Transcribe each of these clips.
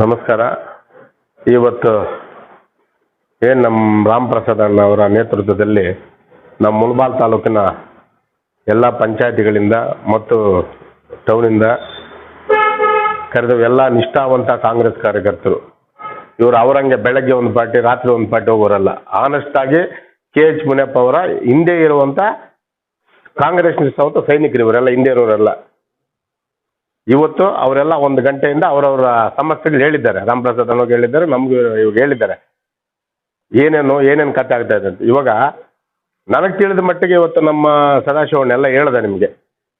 ನಮಸ್ಕಾರ. ಇವತ್ತು ಏನು ನಮ್ಮ ರಾಮ್ ಪ್ರಸಾದ್ ಅಣ್ಣ ಅವರ ನೇತೃತ್ವದಲ್ಲಿ ನಮ್ಮ ಮುಳಬಾಲ್ ತಾಲೂಕಿನ ಎಲ್ಲ ಪಂಚಾಯತಿಗಳಿಂದ ಮತ್ತು ಟೌನಿಂದ ಕರೆದ ಎಲ್ಲ ನಿಷ್ಠಾವಂತ ಕಾಂಗ್ರೆಸ್ ಕಾರ್ಯಕರ್ತರು, ಇವರು ಅವರಂಗೆ ಬೆಳಗ್ಗೆ ಒಂದು ಪಾರ್ಟಿ, ರಾತ್ರಿ ಒಂದು ಪಾರ್ಟಿ ಹೋಗೋರಲ್ಲ. ಆನೆಸ್ಟ್ ಆಗಿ ಕೆ ಎಚ್ ಮುನಿಯಪ್ಪ ಅವರ ಹಿಂದೆ ಇರುವಂಥ ಕಾಂಗ್ರೆಸ್ ನಿಷ್ಠಾವಂತ ಸೈನಿಕರು ಇವರೆಲ್ಲ ಹಿಂದೆ ಇರೋರೆಲ್ಲ. ಇವತ್ತು ಅವರೆಲ್ಲ ಒಂದು ಗಂಟೆಯಿಂದ ಅವರವರ ಸಮಸ್ಯೆಗಳು ಹೇಳಿದ್ದಾರೆ. ರಾಮಪ್ರಸಾದ್ ಅನ್ನೋ ಹೇಳಿದ್ದಾರೆ, ನಮ್ಗೆ ಇವಾಗ ಹೇಳಿದ್ದಾರೆ. ಏನೇನು ಏನೇನು ಕತೆ ಆಗ್ತಾ ಇದೆ ಅಂತ. ಇವಾಗ ನನಗೆ ತಿಳಿದ ಮಟ್ಟಿಗೆ ಇವತ್ತು ನಮ್ಮ ಸದಾಶಿವಣ್ಣೆಲ್ಲ ಹೇಳಿದೆ ನಿಮಗೆ.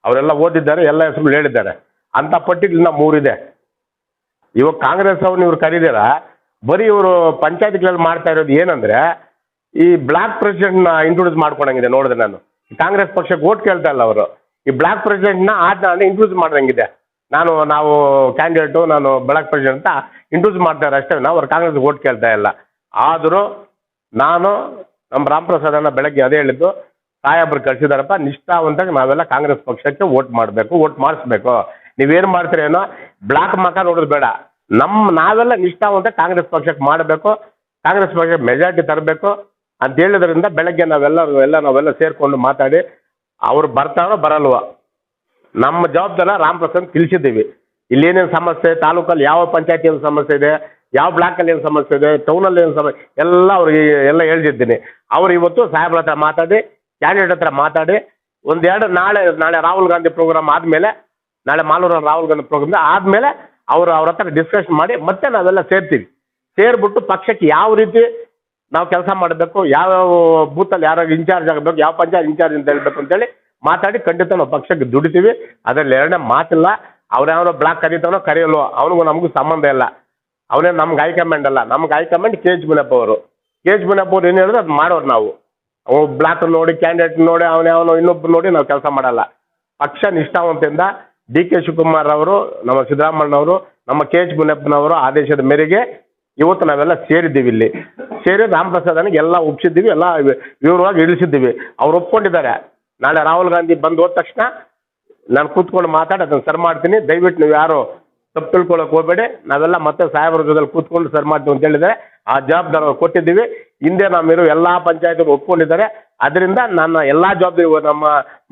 ಅವರೆಲ್ಲ ಓದಿದ್ದಾರೆ, ಎಲ್ಲ ಹೆಸರು ಹೇಳಿದ್ದಾರೆ. ಅಂಥ ಪಟ್ಟಿಗಳು ಇನ್ನ ಮೂರಿದೆ. ಇವಾಗ ಕಾಂಗ್ರೆಸ್ ಅವ್ರನ್ನ ಇವ್ರು ಕರೀದಿರ, ಬರೀ ಇವರು ಪಂಚಾಯತ್ಗಳಲ್ಲಿ ಮಾಡ್ತಾ ಇರೋದು ಏನಂದ್ರೆ, ಈ ಬ್ಲಾಕ್ ಪ್ರೆಸಿಡೆಂಟ್ನ ಇಂಟ್ರೊಡ್ಯೂಸ್ ಮಾಡ್ಕೊಂಡಂಗಿದೆ ನೋಡಿದೆ ನಾನು. ಕಾಂಗ್ರೆಸ್ ಪಕ್ಷಕ್ಕೆ ಓಟ್ ಕೇಳ್ತಾ ಇಲ್ಲ ಅವರು. ಈ ಬ್ಲಾಕ್ ಪ್ರೆಸಿಡೆಂಟ್ನ ಆದ್ನ ಇಂಟ್ರೊಡ್ಯೂಸ್ ಮಾಡ್ದಂಗಿದೆ. ನಾನು, ನಾವು ಕ್ಯಾಂಡಿಡೇಟು ನಾನು ಬ್ಲಾಕ್ ಪ್ರೆಸಿಡೆಂಟ್ ಅಂತ ಇಂಟ್ರೊಡ್ಯೂಸ್ ಮಾಡ್ತಾರೆ ಅಷ್ಟೇ. ನಾವು ಅವ್ರು ಕಾಂಗ್ರೆಸ್ ಓಟ್ ಕೇಳ್ತಾ ಇಲ್ಲ. ಆದರೂ ನಾನು ನಮ್ಮ ರಾಮಪ್ರಸಾದ್ ಅಣ್ಣ ಬೆಳಗ್ಗೆ ಅದೇ ಹೇಳಿದ್ದು, ಸಾಹೇಬ್ರು ಕಳಿಸಿದಾರಪ್ಪ ನಿಷ್ಠಾವಂತಾಗಿ ನಾವೆಲ್ಲ ಕಾಂಗ್ರೆಸ್ ಪಕ್ಷಕ್ಕೆ ವೋಟ್ ಮಾಡಬೇಕು ವೋಟ್ ಮಾಡಿಸ್ಬೇಕು. ನೀವೇನು ಮಾಡ್ತೀರೇನೋ ಬ್ಲಾಕ್ ಮಕ ನೋಡೋದು ಬೇಡ. ನಮ್ಮ ನಾವೆಲ್ಲ ನಿಷ್ಠಾವಂತ ಕಾಂಗ್ರೆಸ್ ಪಕ್ಷಕ್ಕೆ ಮಾಡಬೇಕು, ಕಾಂಗ್ರೆಸ್ ಪಕ್ಷಕ್ಕೆ ಮೆಜಾರಿಟಿ ತರಬೇಕು ಅಂತ ಹೇಳಿದ್ರಿಂದ ಬೆಳಗ್ಗೆ ನಾವೆಲ್ಲ ಎಲ್ಲ ನಾವೆಲ್ಲ ಸೇರಿಕೊಂಡು ಮಾತಾಡಿ, ಅವ್ರು ಬರ್ತಾರೋ ಬರಲ್ವೋ? ನಮ್ಮ ಜವಾಬ್ದಾರ ರಾಮ್ ಪ್ರಸಾದ್ ತಿಳಿಸಿದ್ದೀವಿ. ಇಲ್ಲಿ ಏನೇನು ಸಮಸ್ಯೆ, ತಾಲೂಕಲ್ಲಿ ಯಾವ ಪಂಚಾಯತಿ ಏನು ಸಮಸ್ಯೆ ಇದೆ, ಯಾವ ಬ್ಲಾಕಲ್ಲಿ ಏನು ಸಮಸ್ಯೆ ಇದೆ ಟೌನಲ್ಲಿ ಏನು ಸಮಸ್ಯೆ, ಎಲ್ಲ ಅವ್ರಿಗೆ ಎಲ್ಲ ಹೇಳ್ತಿದ್ದೀನಿ. ಅವ್ರು ಇವತ್ತು ಸಾಹೇಬ್ರ ಹತ್ರ ಮಾತಾಡಿ ಕ್ಯಾಂಡಿಡೇಟ್ ಹತ್ರ ಮಾತಾಡಿ ಒಂದೆರಡು ನಾಳೆ ನಾಳೆ ರಾಹುಲ್ ಗಾಂಧಿ ಪ್ರೋಗ್ರಾಮ್ ಆದಮೇಲೆ, ನಾಳೆ ಮಾಲೂರು ರಾಹುಲ್ ಗಾಂಧಿ ಪ್ರೋಗ್ರಾಮ್ ಆದಮೇಲೆ ಅವರು ಅವ್ರ ಹತ್ರ ಡಿಸ್ಕಷನ್ ಮಾಡಿ, ಮತ್ತೆ ನಾವೆಲ್ಲ ಸೇರ್ತೀವಿ. ಸೇರ್ಬಿಟ್ಟು ಪಕ್ಷಕ್ಕೆ ಯಾವ ರೀತಿ ನಾವು ಕೆಲಸ ಮಾಡಬೇಕು ಯಾವ್ಯಾವ ಬೂತಲ್ಲಿ ಯಾರು ಇನ್ಚಾರ್ಜ್ ಆಗಬೇಕು, ಯಾವ ಪಂಚಾಯತ್ ಇನ್ಚಾರ್ಜ್ ಅಂತ ಹೇಳ್ಬೇಕು ಅಂತೇಳಿ ಮಾತಾಡಿ ಖಂಡಿತ ನಾವು ಪಕ್ಷಕ್ಕೆ ದುಡಿತೀವಿ. ಅದರಲ್ಲಿ ಎರಡನೇ ಮಾತಿಲ್ಲ. ಅವ್ರು ಯಾವನೋ ಬ್ಲಾಕ್ ಕರೀತಾನೋ ಕರೆಯಲ್ವೋ ಅವನಿಗೂ ನಮಗೂ ಸಂಬಂಧ ಇಲ್ಲ. ಅವನೇ ನಮ್ಗೆ ಹೈಕಮಾಂಡ್ ಅಲ್ಲ. ನಮ್ಗೆ ಹೈಕಮಾಂಡ್ ಕೆ ಎಚ್ ಮುನಿಯಪ್ಪ ಅವರು. ಕೆ ಎಚ್ ಮುನಿಯಪ್ಪ ಅವ್ರು ಏನು ಹೇಳಿದ್ರು, ಅದು ಮಾಡೋರು ನಾವು. ಅವು ಬ್ಲಾಕ್ ನೋಡಿ ಕ್ಯಾಂಡಿಡೇಟ್ ನೋಡಿ, ಅವನೇ ಯಾವನೋ ಇನ್ನೊಬ್ಬರು ನೋಡಿ ನಾವು ಕೆಲಸ ಮಾಡಲ್ಲ. ಪಕ್ಷ ನಿಷ್ಠಾವಂತಿಂದ ಡಿ ಕೆ ಶಿವಕುಮಾರ್ ಅವರು, ನಮ್ಮ ಸಿದ್ದರಾಮಣ್ಣವರು ನಮ್ಮ ಕೆ ಎಚ್ ಬಿನಪ್ಪನವರು ಆದೇಶದ ಮೇರೆಗೆ ಇವತ್ತು ನಾವೆಲ್ಲ ಸೇರಿದ್ದೀವಿ ಇಲ್ಲಿ. ಸೇರಿ ರಾಮಪ್ರಸಾದನಿಗೆ ಎಲ್ಲ ಒಪ್ಸಿದ್ದೀವಿ, ಎಲ್ಲ ವಿವರವಾಗಿ ಇಳಿಸಿದ್ದೀವಿ. ಅವ್ರು ಒಪ್ಕೊಂಡಿದ್ದಾರೆ. ನಾಳೆ ರಾಹುಲ್ ಗಾಂಧಿ ಬಂದು ಹೋದ ತಕ್ಷಣ ನಾನು ಕೂತ್ಕೊಂಡು ಮಾತಾಡಿ, ಅದನ್ನು ಸರ್ ಮಾಡ್ತೀನಿ. ದಯವಿಟ್ಟು ನೀವು ಯಾರು ತಪ್ಪು ತಿಳ್ಕೊಳಕ್ಕೆ ಹೋಗಬೇಡಿ. ನಾವೆಲ್ಲ ಮತ್ತೆ ಸಾಹೇಬ್ರ ಜೊತೆಲಿ ಕೂತ್ಕೊಂಡು ಸರ್ ಮಾಡ್ತೀವಿ ಅಂತ ಹೇಳಿದರೆ ಆ ಜವಾಬ್ದಾರಿ ಕೊಟ್ಟಿದ್ದೀವಿ. ಹಿಂದೆ ನಮ್ಮಿರೋ ಎಲ್ಲ ಪಂಚಾಯತ್ಗಳು ಒಪ್ಕೊಂಡಿದ್ದಾರೆ. ಅದರಿಂದ ನನ್ನ ಎಲ್ಲ ಜವಾಬ್ದಾರಿ ನಮ್ಮ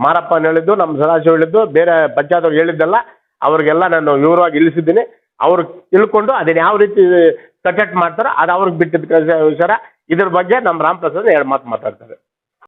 ಮಾರಪ್ಪನ ಹೇಳಿದ್ದು, ನಮ್ಮ ಸದಾಶಿವ ಹೇಳಿದ್ದು, ಬೇರೆ ಪಂಚಾಯತ್ ಹೇಳಿದ್ದೆಲ್ಲ ಅವ್ರಿಗೆಲ್ಲ ನಾನು ವಿವರವಾಗಿ ಇಳಿಸಿದ್ದೀನಿ. ಅವ್ರು ತಿಳ್ಕೊಂಡು ಅದನ್ನು ಯಾವ ರೀತಿ ಕಟೆಕ್ಟ್ ಮಾಡ್ತಾರೋ ಅದು ಅವ್ರಿಗೆ ಬಿಟ್ಟಿದ್ದ ವಿಚಾರ. ಇದ್ರ ಬಗ್ಗೆ ನಮ್ಮ ರಾಮ್ ಪ್ರಸಾದ್ ಎರಡು ಮಾತು ಮಾತಾಡ್ತಾರೆ.